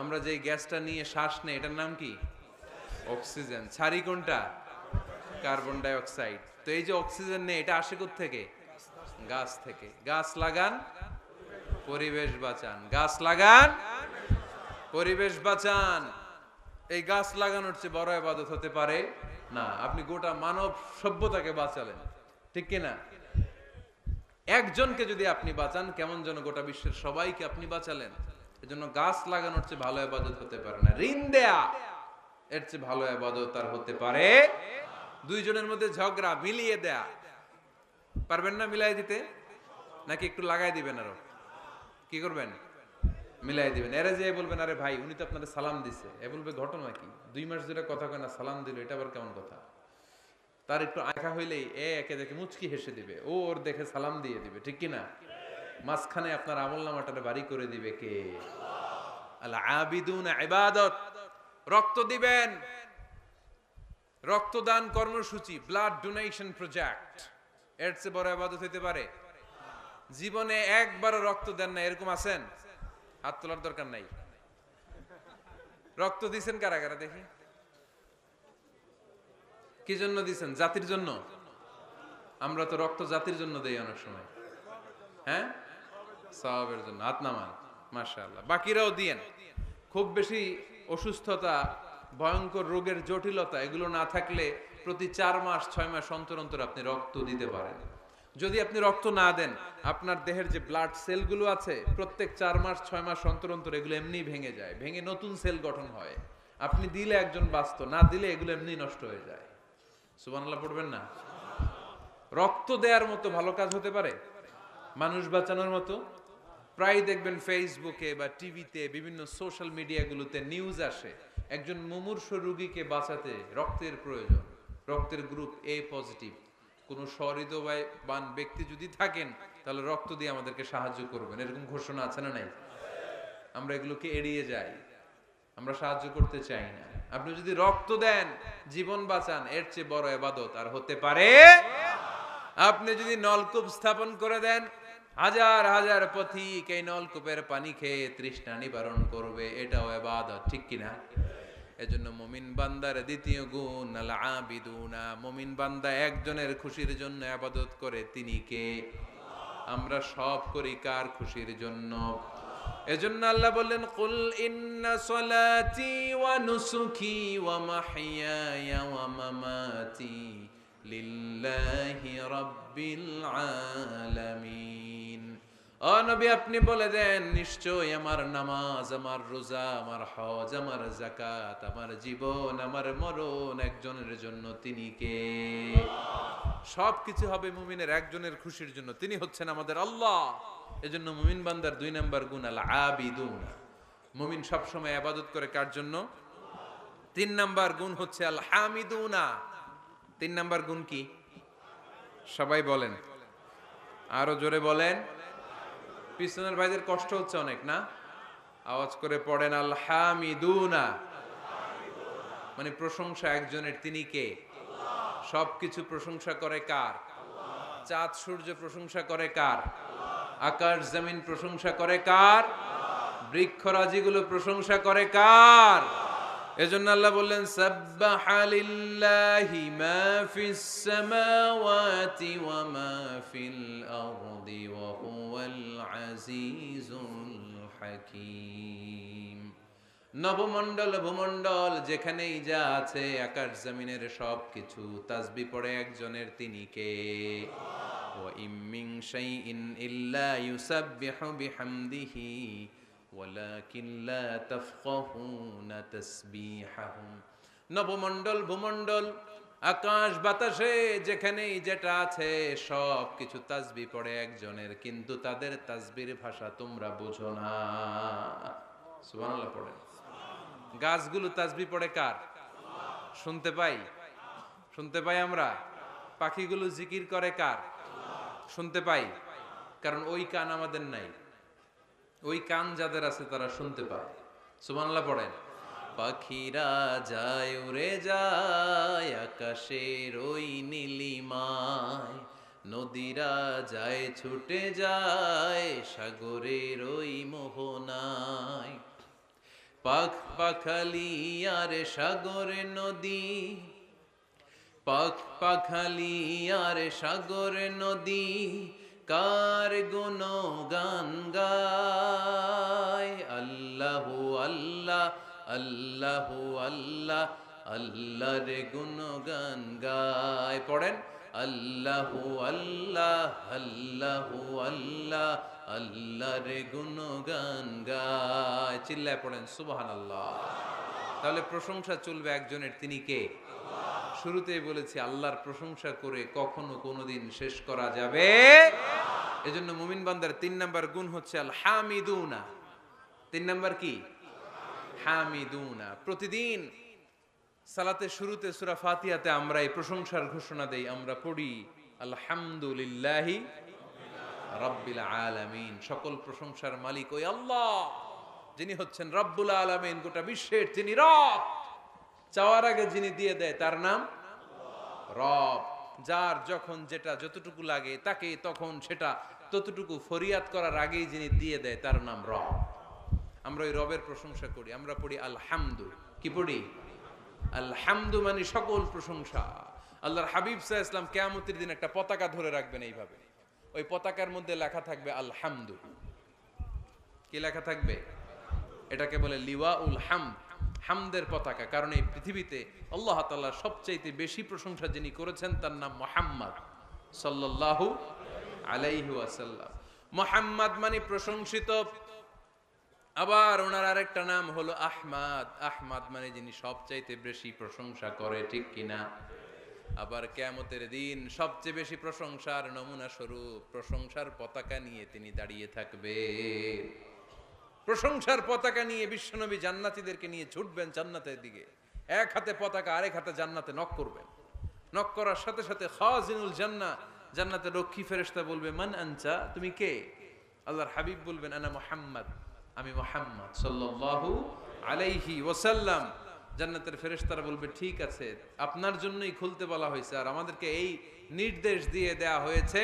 আমরা যে গ্যাসটা নিয়ে শ্বাস নেই, এটার নাম কি? অক্সিজেন। ছাড়ি কোনটা? কার্বন ডাই অক্সাইড তো এই যে অক্সিজেন নেই, এটা আসে থেকে গাছ থেকে। গাছ লাগান, পরিবেশ বাঁচান। গাছ লাগান, পরিবেশ বাঁচান। এই গাছ লাগানোর চেয়ে বড় ইবাদত হতে পারে না। আপনি গোটা মানব সভ্যতাকে বাঁচালেন। ঠিক কি না একজনকে যদি আপনি বাঁচান, কেমন যেন গোটা বিশ্বের সবাইকে আপনি বাঁচালেন? এজন্য গাছ লাগানোর চেয়ে ভালো ইবাদত হতে পারে না। ঋণ দেয়া, এর চেয়ে ভালো ইবাদত আর হতে পারে দুইজনের মধ্যে ঝগড়া মিলিয়ে দেয়া। পারবেন না মিলাই দিতে? নাকি একটু লাগাই দিবেন আরও? কি করবেন? মিলাই দিবেন। এরা যে বলবেন, আরে ভাই, উনি তো আপনাদের সালাম দিছে। এ বলবে, ঘটনা কি? দুই মাস ধরে কথা কয় না, সালাম দিল, এটা আবার কেমন কথা? তার একটু আঁকা হইলেই এ একে দেখে মুচকি হেসে দিবে। ও ওর দেখে সালাম দিয়ে দিবে, ঠিক কি না মাঝখানে আপনার আমল বাড়ি করে দিবে কে? আল আবিদুন ইবাদত। রক্ত দিবেন। রক্তদান কর্মসূচি ব্লাড ডোনেশন প্রজেক্ট এর চেয়ে বড় ইবাদত হইতে পারে? জীবনে একবারও রক্ত দেন না এরকম আছেন? হাত তোলার দরকার নাই। রক্ত দিছেন কারা কারা দেখি? কি জন্য দিছেন? জাতির জন্য? আমরা তো রক্ত জাতির জন্য দেই অনেক সময়। হ্যাঁ? সবের জন্য, হাত নামান, মাশাআল্লাহ। বাকিরাও দিয়েন। খুব বেশি অসুস্থতা, ভয়ঙ্কর রোগের জটিলতা, এগুলো না থাকলে প্রতি চার মাস, ছয় মাস অন্তর অন্তর আপনি রক্ত দিতে পারেন। যদি আপনি রক্ত না দেন, আপনার দেহের যে ব্লাড সেলগুলো আছে, প্রত্যেক চার মাস, ছয় মাস অন্তর অন্তর এগুলো এমনি ভেঙে যায়, ভেঙে নতুন সেল গঠন হয়। আপনি দিলে একজন বাঁচত, না দিলে এগুলো এমনি নষ্ট হয়ে যায়। সুবহানাল্লাহ পড়বেন না? রক্ত দেওয়ার মতো ভালো কাজ হতে পারে? মানুষ বাঁচানোর মতো? প্রায় দেখবেন ফেসবুকে বা টিভিতে বিভিন্ন সোশ্যাল মিডিয়াগুলোতে নিউজ আসে। একজন মুমূর্ষ রুগীকে বাঁচাতে রক্তের প্রয়োজন। রক্তের গ্রুপ এ পজিটিভ কোনো সহৃদয়বান ব্যক্তি যদি থাকেন, তাহলে রক্ত দিয়ে আমাদেরকে সাহায্য করবেন। এরকম ঘোষণা আছে না নাই? আমরা এগুলোকে এড়িয়ে যাই। আমরা সাহায্য করতে চাই না। আপনি যদি রক্ত দেন, জীবন বাঁচান, এর চেয়ে বড় এবাদত আর হতে পারে? আপনি যদি নলকূপ স্থাপন করে দেন হাজার হাজার পথিক এই নলকূপের পানি খেয়ে তৃষ্ণা নিবারণ করবে, এটাও এবাদত, ঠিক কিনা? এজন্য মমিন বান্দার দ্বিতীয় গুণ আল মমিন বান্দা একজনের খুশির জন্য আবাদত করে, তিনি কে? আমরা সব করি কার খুশির জন্য? এজন্য আল্লাহ বললেন, কুল ইন্না সলাতি ওয়া নুসুকি ওয়া মাহইয়ায়া ওয়া মামাতি। লিল্লাহি রাব্বিল আলামিন। ও নবী, আপনি বলে দেন নিশ্চয় আমার নামাজ, আমার রোজা, আমার হজ, আমার জাকাত আমার জীবন, আমার মরণ একজনের জন্য তিনি কে? সব কিছু হবে মুমিনের একজনের খুশির জন্য। তিনি হচ্ছেন আমাদের আল্লাহ। এজন্য মুমিন বান্দার দুই নাম্বার গুণ, আল আবিদুন। মুমিন সবসময় আবাদত করে কার জন্য? তিন নাম্বার গুণ হচ্ছে আল হামিদুনা। তিন নাম্বার গুণ কি? সবাই বলেন। আরও জোরে বলেন। পিছনের ভাইদের কষ্ট হচ্ছে অনেক, না? আওয়াজ করে পড়েন আল হামিদুনা মানে প্রশংসা একজনের, তিনি কে? সবকিছু প্রশংসা করে কার? চাঁদ সূর্য প্রশংসা করে কার? আকাশ জমিন প্রশংসা করে কার? বৃক্ষরাজিগুলো প্রশংসা করে কার? এজন্য আল্লাহ বললেন, সাব্বাহা লিল্লাহি মা ফিস সামাওয়াতি ওয়া মা ফিল আরদি ওয়া হুয়াল আজিজুল হাকীম। নবমণ্ডল, ভূমণ্ডল, যেখানেই যা আছে, আকাশ জমিনের সব কিছু তাসবি পড়ে একজনের তিনি কে? ওয়া ইম্মিং শাইইন ইল্লা ইউসাব্বিহু বিহামদিহি ওয়ালাকিন লা তাফকাহুনা তাসবিহাহুম। নবমণ্ডল, ভূমণ্ডল, আকাশ, বাতাসে যেখানেই যেটা আছে, সব কিছু তাজবি পড়ে একজনের, কিন্তু তাদের তাজবির ভাষা তোমরা বোঝো না। সুবহানাল্লাহ পড়েন। গাছগুলো তাজবি পড়ে কার? শুনতে পাই? শুনতে পাই আমরা? পাখিগুলো জিকির করে কার? শুনতে পাই? কারণ ওই কান আমাদের নাই। ওই কান যাদের আছে তারা শুনতে পায়। সুমানলা পড়েন। পাখিরা যায়, উড়ে যায়, আকাশের ওই নীলিমায়। নদীরা যায়, ছুটে যায়, সাগরের ওই মোহনায়। পাখ পাখালি আর সাগরে নদী। পাখ পাখালি আর সাগর নদী। কার গুণ গান গায়? আল্লাহ আল্লাহ আল্লাহ আল্লাহ, আল্লাহর গুণ গান গায়। পড়েন, আল্লাহ আল্লাহ আল্লাহ আল্লাহ, আল্লাহর গুণ গান গায়। চিল্লায় পড়েন সুবহান আল্লাহ তাহলে প্রশংসা চলবে একজনের, তিনি কে? শুরুতেই বলেছি, আল্লাহর প্রশংসা করে কখনো কোনোদিন শেষ করা যাবে এজন্য মুমিন বান্দার তিন নাম্বার গুণ হচ্ছে আল হামিদুনা তিন নাম্বার কি? হামিদুনা। প্রতিদিন সালাতে শুরুতে সূরা ফাতিহাতে আমরা এই প্রশংসার ঘোষণা দেই, আমরা পড়ি, আলহামদুলিল্লাহি রাব্বিল আলামিন। সকল প্রশংসার মালিক ওই আল্লাহ, যিনি হচ্ছেন রব্বুল আলামিন, গোটা বিশ্বের যিনি রব। চাওয়ার আগে যিনি দিয়ে দেয়, তার নাম? রব। যার যখন যেটা যতটুকু লাগে, তাকে তখন সেটা ততটুকু ফরিয়াদ করার আগেই যিনি দিয়ে দেয়, তার নাম রব। আমরা ওই রবের প্রশংসা করি। আমরা পড়ি আলহামদু। কি পড়ি? আলহামদু মানে সকল প্রশংসা। আল্লাহর হাবিব সাহ ইসলাম কেয়ামতের দিন একটা পতাকা ধরে রাখবেন এইভাবে। ওই পতাকার মধ্যে লেখা থাকবে আলহামদু। কি লেখা থাকবে? এটাকে বলে লিওয়া উল হামদ। হামদের পতাকা, কারণ এই পৃথিবীতে আল্লাহ তাআলা সবচাইতে বেশি প্রশংসা যিনি করেছেন তার নাম মোহাম্মদ সাল্লাল্লাহু আলাইহু ওয়াসাল্লাম। মোহাম্মদ মানে প্রশংসিত। আবার ওনার আরেকটা নাম হলো আহমাদ। আহমাদ মানে যিনি সবচাইতে বেশি প্রশংসা করে, ঠিক কিনা? আবার কেমতের দিন সবচেয়ে বেশি প্রশংসার নমুনা স্বরূপ প্রশংসার পতাকা নিয়ে তিনি দাঁড়িয়ে থাকবে। প্রশংসার পতাকা নিয়ে বিশ্বনবী জান্নাতীদেরকে নিয়ে ছুটবেন জান্নাতের দিকে। এক হাতে পতাকা, আরেক হাতে জান্নাতে নক করবেন। নক করার সাথে সাথে খাজিনুল জান্না জান্নাতের রক্ষী ফেরেশতা বলবে, মান আনচা তুমি কে? আল্লাহর হাবিব বলবেন, আনা মুহাম্মদ। আমি মুহাম্মদ সাল্লাল্লাহু আলাইহি ওয়াসাল্লাম। জান্নাতের ফেরেশতারা বলবে, ঠিক আছে, আপনার জন্যই খুলতে বলা হয়েছে। আর আমাদেরকে এই নির্দেশ দিয়ে দেয়া হয়েছে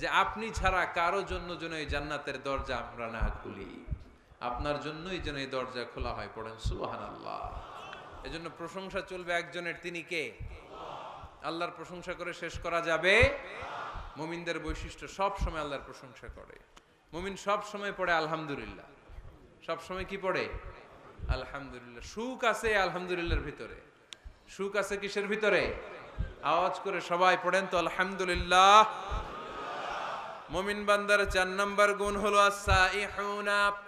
যে, আপনি ছাড়া কারও জন্য যেন এই জান্নাতের দরজা আমরা না খুলি। আপনার জন্যই যেন এই দরজা খোলা হয় পড়েন সুবাহান আল্লাহ এজন্য প্রশংসা চলবে একজনের, তিনি কে? আল্লাহর প্রশংসা করে শেষ করা যাবে। মুমিনদের বৈশিষ্ট্য সব সময় আল্লাহর প্রশংসা করে। মুমিন সব সময় পড়ে, আলহামদুলিল্লাহ। সব সময় কি পড়ে? আলহামদুলিল্লাহ। সুখ আছে আলহামদুলিল্লাহর ভিতরে। সুখ আছে কিসের ভিতরে? আওয়াজ করে সবাই পড়েন তো, আলহামদুলিল্লাহ। মুমিন বান্দার চার নাম্বার গুণ হলো আসসাইহুনা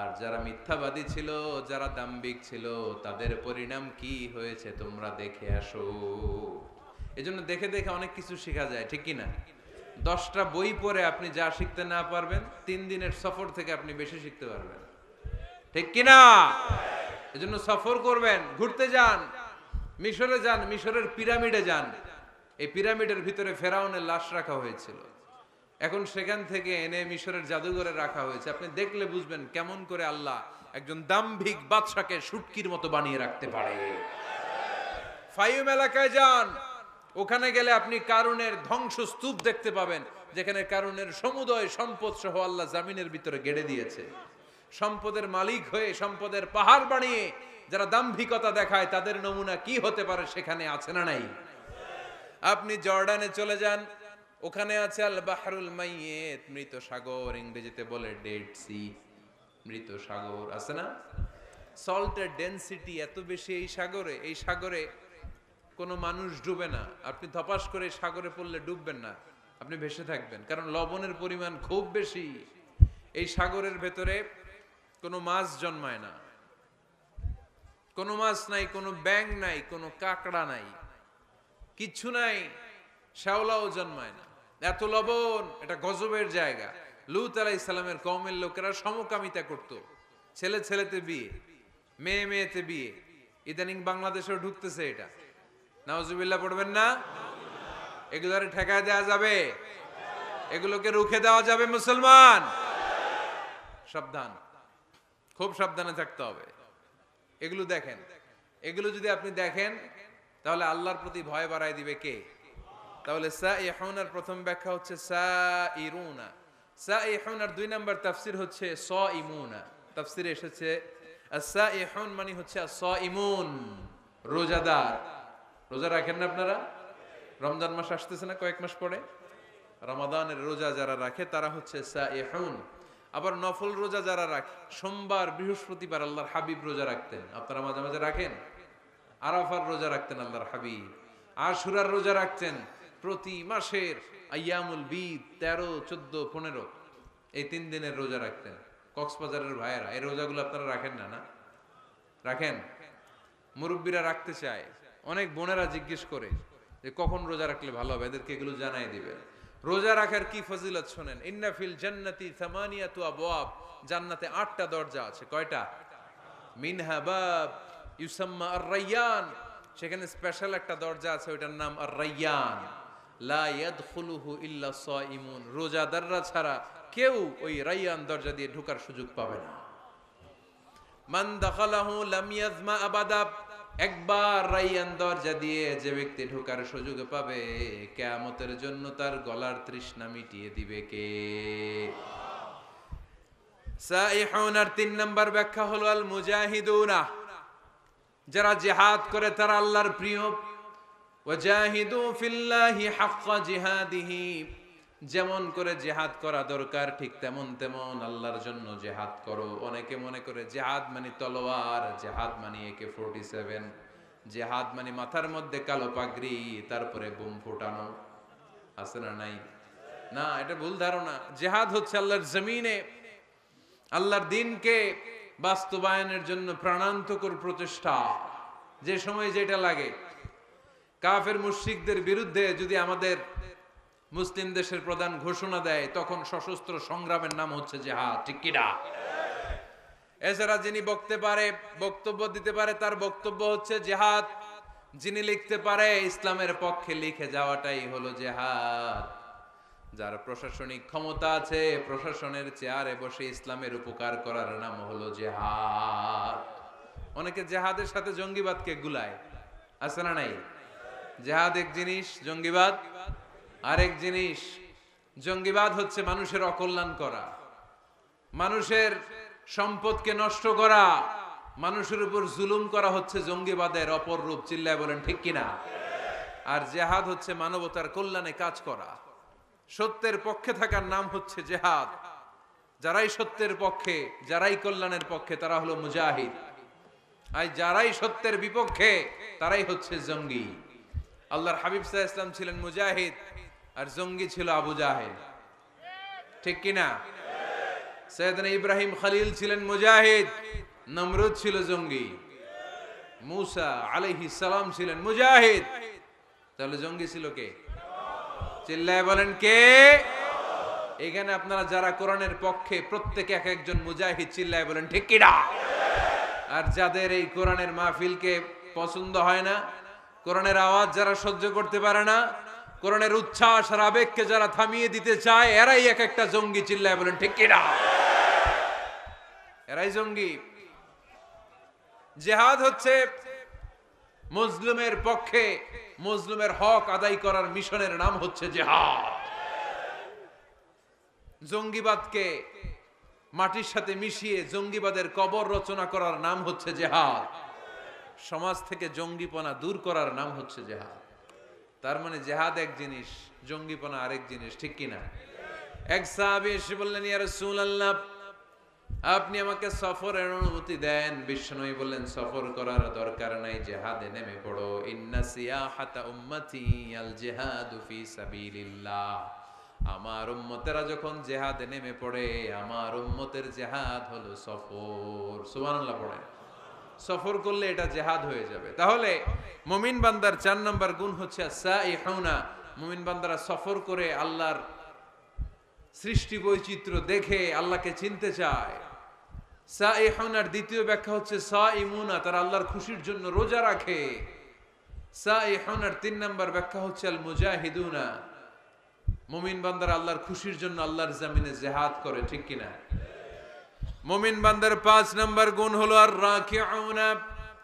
আর যারা মিথ্যাবাদী ছিল, যারা দাম্বিক ছিল, তাদের পরিণাম কি হয়েছে তোমরা দেখে আসো। এজন্য দেখে দেখে অনেক কিছু শেখা যায়, ঠিক কি না দশটা বই পড়ে আপনি যা শিখতে না পারবেন, তিন দিনের সফর থেকে আপনি বেশি শিখতে পারবেন। ঠিক কিনা? এজন্য সফর করবেন, ঘুরতে যান, মিশরে যান, মিশরের পিরামিডে যান। এই পিরামিডের ভিতরে ফেরাউনের লাশ রাখা হয়েছিল। এখন সেখান থেকে এনে মিশরের জাদুঘরে রাখা হয়েছে। আপনি দেখলে বুঝবেন কেমন করে আল্লাহ একজন দাম্ভিক বাদশাকে সুটকির মতো বানিয়ে রাখতে পারে। ফাইম এলাকায় যান। ওখানে গেলে আপনি কারুনের ধ্বংস স্তূপ দেখতে পাবেন, যেখানে কারুনের সমুদয় সম্পদ সহ আল্লাহ জামিনের ভিতরে গেড়ে দিয়েছে। সম্পদের মালিক হয়ে সম্পদের পাহাড় বানিয়ে যারা দাম্ভিকতা দেখায়, তাদের নমুনা কি হতে পারে সেখানে আছে না নাই? আপনি জর্ডানে চলে যান ওখানে আছে আল বাহরুল মাইয়েত, মৃত সাগর, ইংরেজিতে বলে ডেড সি মৃত সাগর, আছে না? সল্টের ডেনসিটি এত বেশি এই সাগরে এই সাগরে কোনো মানুষ ডুবে না। আপনি ধপাস করে সাগরে পড়লে ডুববেন না, আপনি ভেসে থাকবেন। কারণ লবণের পরিমাণ খুব বেশি। এই সাগরের ভেতরে কোনো মাছ জন্মায় না। কোনো মাছ নাই, কোনো ব্যাং নাই, কোনো কাঁকড়া নাই কিচ্ছু নাই, শ্যাওলাও জন্মায় না। এত লবণ, এটা গজবের জায়গা। লুত আলাই ইসলামের কমের লোকেরা সমকামিতা করত। ছেলে ছেলেতে বিয়ে, মেয়ে মেয়েতে বিয়ে। ইদানিং বাংলাদেশেও ঢুকতেছে এটা। নাউজুবিল্লাহ পড়বেন না? এগুলোর ঠেকায় দেওয়া যাবে। এগুলোকে রুখে দেওয়া যাবে মুসলমান। সাবধান। খুব সাবধানে থাকতে হবে। এগুলো দেখেন। এগুলো যদি আপনি দেখেন, তাহলে আল্লাহর প্রতি ভয় বাড়ায় দিবে কে? তাহলে সা প্রথম ব্যাখ্যা হচ্ছে সা ইরুনা সা দুই নাম্বার তাফসির হচ্ছে স ইমুনা তাফসিরে এসেছে সা মানে হচ্ছে স রোজাদার। রোজা রাখেন না আপনারা? রমজান মাস আসতেছে না কয়েক মাস পরে? রমাদানের রোজা যারা রাখে তারা হচ্ছে সা আবার নফল রোজা যারা রাখে, সোমবার, বৃহস্পতিবার আল্লাহর হাবিব রোজা রাখতেন। আপনারা মাঝে মাঝে রাখেন? আরাফার রোজা রাখতেন আল্লাহর হাবিব। আশুরার রোজা রাখতেন। প্রতি মাসের আয়ামুল বিদ তেরো, চোদ্দ, পনেরো, এই তিন দিনের রোজা রাখতেন। কক্সবাজারের ভাইয়েরা, এই রোজাগুলো আপনারা রাখেন না না? রাখেন? মুরব্বীরা রাখতে চায়। অনেক বোনেরা জিজ্ঞেস করে যে, কখন রোজা রাখলে ভালো হবে? এদেরকে এগুলো জানাই দিবে রোজা রাখার কি ফজিলত শোনেন? ইন্না ফিল জান্নাতি থামানিয়াতু আবওয়াব। জান্নাতে আটটা দরজা আছে। কয়টা? মিনহা বাব ইউসাম্মা আর রাইয়ান সেখানে স্পেশাল একটা দরজা আছে, ওইটার নাম আর রাইয়ান ইল্লা রোজাদাররা ছাড়া কেউ ওই রাইয়ান দরজা দিয়ে ঢোকার সুযোগ পাবে না। মান জন্য তার গলার তৃষ্ণা মিটিয়ে দিবে কে? তিন নম্বর ব্যাখ্যা হলো আল মুজাহিদুনা যারা জিহাদ করে তারা আল্লাহর প্রিয় ওয়াজাহিদু ফিল্লাহি হাক্কা জিহাদিহি। যেমন করে জেহাদ করা দরকার, ঠিক তেমন তেমন আল্লাহর জন্য জেহাদ করো। অনেকে মনে করে জেহাদ মানে তলোয়ার, জেহাদ মানে একে ফোরটি সেভেন, জেহাদ মানে মাথার মধ্যে কালো পাগড়ি, তারপরে বুম ফোটানো। আছে না নাই? না, এটা ভুল ধারণা। জেহাদ হচ্ছে আল্লাহর জমিনে, আল্লাহর দিনকে বাস্তবায়নের জন্য প্রাণান্তকর প্রচেষ্টা। যে সময় যেটা লাগে। কাফের মুশরিকদের বিরুদ্ধে যদি আমাদের মুসলিম দেশের প্রধান ঘোষণা দেয়, তখন সশস্ত্র সংগ্রামের নাম হচ্ছে জেহাদ, ঠিক কিনা এছাড়া যিনি বকতে পারে, বক্তব্য দিতে পারে, তার বক্তব্য হচ্ছে জেহাদ। যিনি লিখতে পারে, ইসলামের পক্ষে লিখে যাওয়াটাই হলো জেহাদ। যার প্রশাসনিক ক্ষমতা আছে, প্রশাসনের চেয়ারে বসে ইসলামের উপকার করার নাম হলো জেহাদ। অনেকে জেহাদের সাথে জঙ্গিবাদকে গুলায়, আছে না নাই? জেহাদ এক জিনিস, জঙ্গিবাদ। আরেক জিনিস, জঙ্গিবাদ হচ্ছে মানুষের অকল্যাণ করা। মানুষের সম্পদকে নষ্ট করা। মানুষের উপর জুলুম করা হচ্ছে জঙ্গিবাদের অপর রূপ, চিল্লায় বলেন, ঠিক কিনা আর জেহাদ হচ্ছে মানবতার কল্যাণে কাজ করা। সত্যের পক্ষে থাকার নাম হচ্ছে জেহাদ। যারাই সত্যের পক্ষে, যারাই কল্যাণের পক্ষে, তারা হলো মুজাহিদ। আর যারাই সত্যের বিপক্ষে, তারাই হচ্ছে জঙ্গি। আল্লাহর হাবিব সাহা ইসলাম ছিলেন মুজাহিদ আর জঙ্গি ছিল আবু জাহেদ ঠিক কিনা সৈয়দনা ইব্রাহিম খালিল ছিলেন মুজাহিদ, নমরুদ ছিল জঙ্গি। মুসা আলাইহি সালাম ছিলেন মুজাহিদ। তাহলে জঙ্গি ছিল কে? চিল্লায় বলেন কে? এখানে আপনারা যারা কোরআনের পক্ষে প্রত্যেকে এক একজন মুজাহিদ চিল্লায় বলেন, ঠিক কিনা আর যাদের এই কোরআনের মাহফিলকে পছন্দ হয় না কোরআনের আওয়াজ যারা সহ্য করতে পারে না, কোরআনের উচ্ছ্বাস আর আবেগকে যারা থামিয়ে দিতে চায়, এরাই এক একটা জঙ্গি চিল্লায় বলেন, ঠিক কিনা এরাই জঙ্গি। জেহাদ হচ্ছে মজলুমের পক্ষে মজলুমের হক আদায় করার মিশনের নাম হচ্ছে জেহাদ। জঙ্গিবাদকে মাটির সাথে মিশিয়ে জঙ্গিবাদের কবর রচনা করার নাম হচ্ছে জেহাদ। সমাজ থেকে জঙ্গিপনা দূর করার নাম হচ্ছে জেহাদ। তার মানে জেহাদ এক জিনিস, জঙ্গিপনা আরেক জিনিস, ঠিক কিনা? এক সাহাবি এসে বললেন, ইয়া রাসূলুল্লাহ, আপনি আমাকে সফরের অনুমতি দেন। বিষ্ণুই বললেন, সফর করার দরকার নাই, জেহাদে নেমে পড়ো। আমার উম্মতেরা যখন জেহাদে নেমে পড়ে, আমার উম্মতের জেহাদ হলো সফর। সুবহানাল্লাহ পড়েন। সফর করলে এটা জেহাদ হয়ে যাবে। তাহলে মুমিন বান্দার চার নম্বর গুণ হচ্ছে মুমিন বান্দারা সফর করে আল্লাহর সৃষ্টি বৈচিত্র্য দেখে আল্লাহকে চিনতে চায়। দ্বিতীয় ব্যাখ্যা হচ্ছে সাইমুনা তারা আল্লাহর খুশির জন্য রোজা রাখে। সাইহুনের তিন নাম্বার ব্যাখ্যা হচ্ছে আল মুজাহিদুনা মুমিন বান্দারা আল্লাহর খুশির জন্য আল্লাহর জামিনে জেহাদ করে, ঠিক কিনা? মুমিন বান্দার পাঁচ নাম্বার গুণ হলো আর রাকিউনা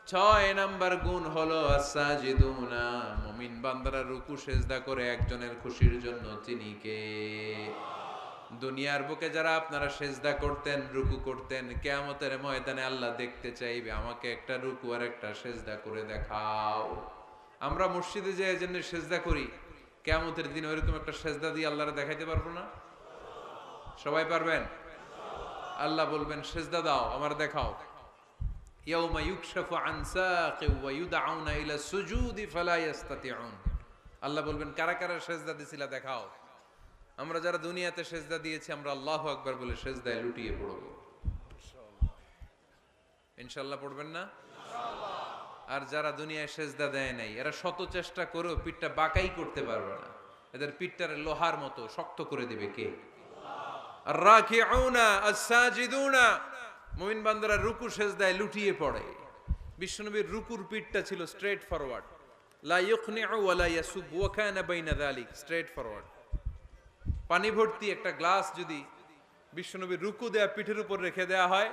ছয় নাম্বার গুণ হলো আসাজিদুনা মুমিন বান্দারা রুকু, সেজদা করে একজনের খুশির জন্য তিনি কে? দুনিয়ার বুকে যারা আপনারা সেজদা করতেন, রুকু করতেন, কেয়ামতের ময়দানে আল্লাহ দেখতে চাইবে, আমাকে একটা রুকু আর একটা সেজদা করে দেখাও। আমরা মসজিদে যে জন্য সেজদা করি, কেয়ামতের দিন ওইরকম একটা সেজদা দিয়ে আল্লাহরে দেখাইতে পারব না? সবাই পারবেন? আল্লাহ বলবেন, সেজদা দাও, আমার দেখাও। ইয়াউমা আল্লাহ বলবেন, কারা কারা সেজদা দিছিলা দেখাও। আমরা যারা দুনিয়াতে সেজদা দিয়েছি, আমরা আল্লাহু আকবার বলে সেজদায় লুটিয়ে পড়ব। ইনশাআল্লাহ পড়বেন না? আর যারা দুনিয়ায় সেজদা দেয় নাই, এরা শত চেষ্টা করেও পিঠটা বাঁকাই করতে পারবে না। এদের পিঠটারে লোহার মতো শক্ত করে দিবে কে? মুমিন বান্দারা রুকু সেজদায় লুটিয়ে পড়ে। বিশ্বনবীর রুকুর পিঠটা ছিল স্ট্রেট ফরওয়ার্ড স্ট্রেট ফরওয়ার্ড পানি ভর্তি একটা গ্লাস যদি বিশ্বনবীর রুকু দেয়া পিঠের উপর রেখে দেয়া হয়,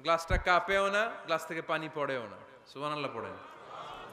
গ্লাসটা কাঁপেও না, গ্লাস থেকে পানি পড়েও না। সুবান আল্লাহ পড়ে পড়েন।